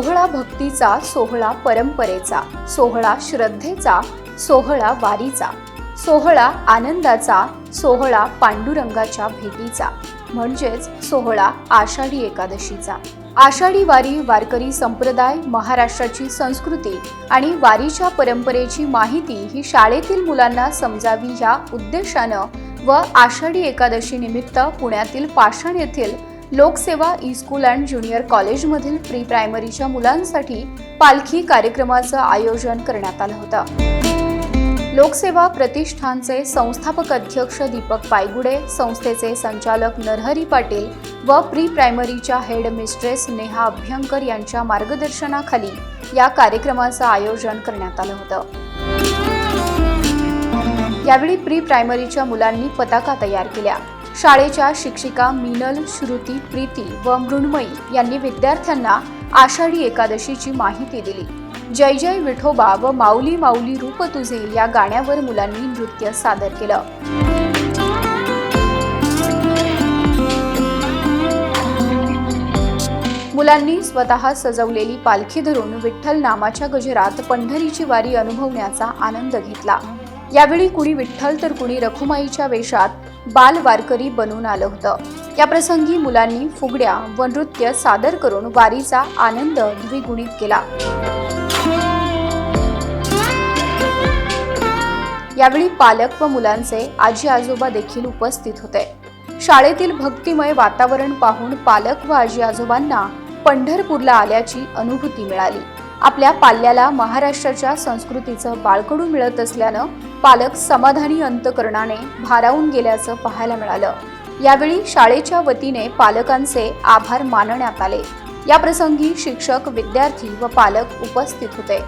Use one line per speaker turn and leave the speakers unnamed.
सोहळा भक्तीचा सोहळा परंपरेचा सोहळा श्रद्धेचा सोहळा वारीचा सोहळा आनंदाचा सोहळा पांडुरंगाच्या भेटीचा म्हणजेच सोहळा आषाढी एकादशीचा. आषाढी वारी वारकरी संप्रदाय महाराष्ट्राची संस्कृती आणि वारीच्या परंपरेची माहिती ही शाळेतील मुलांना समजावी या उद्देशानं व आषाढी एकादशी निमित्त पुण्यातील पाषाण येथील Lokseva E school and junior कॉलेजमधील प्री प्रायमरीच्या मुलांसाठी पालखी कार्यक्रमाचं आयोजन करण्यात आलं होतं. लोकसेवा प्रतिष्ठानचे संस्थापक अध्यक्ष दीपक पायगुडे संस्थेचे संचालक नरहरी पाटील व प्री प्रायमरीच्या हेड मिस्ट्रेस नेहा अभ्यंकर यांच्या मार्गदर्शनाखाली या कार्यक्रमाचं आयोजन करण्यात आलं होतं. यावेळी प्री प्रायमरीच्या मुलांनी पताका तयार केल्या. शाळेच्या शिक्षिका मिनल श्रुती प्रीती व मृण्मयी यांनी विद्यार्थ्यांना आषाढी एकादशीची माहिती दिली. जय जय विठोबा व माऊली माऊली रूप तुझे या गाण्यावर मुलांनी नृत्य सादर केलं. मुलांनी स्वतः सजवलेली पालखी धरून विठ्ठल नामाच्या गजरात पंढरीची वारी अनुभवण्याचा आनंद घेतला. यावेळी कुणी विठ्ठल तर कुणी रखुमाईच्या वेशात बाल वारकरी बनून आलं होतं. या प्रसंगी मुलांनी फुगड्या व नृत्य सादर करून वारीचा आनंद द्विगुणित केला. यावेळी पालक व मुलांचे आजी आजोबा देखील उपस्थित होते. शाळेतील भक्तिमय वातावरण पाहून पालक व आजी आजोबांना पंढरपूरला आल्याची अनुभूती मिळाली. आपल्या पाल्याला महाराष्ट्राच्या संस्कृतीचं बाळकडू मिळत असल्यानं पालक समाधानी अंतकरणाने भारावून गेल्याचं पाहायला मिळालं. यावेळी शाळेच्या वतीने पालकांचे आभार मानण्यात आले. या प्रसंगी शिक्षक विद्यार्थी व पालक उपस्थित होते.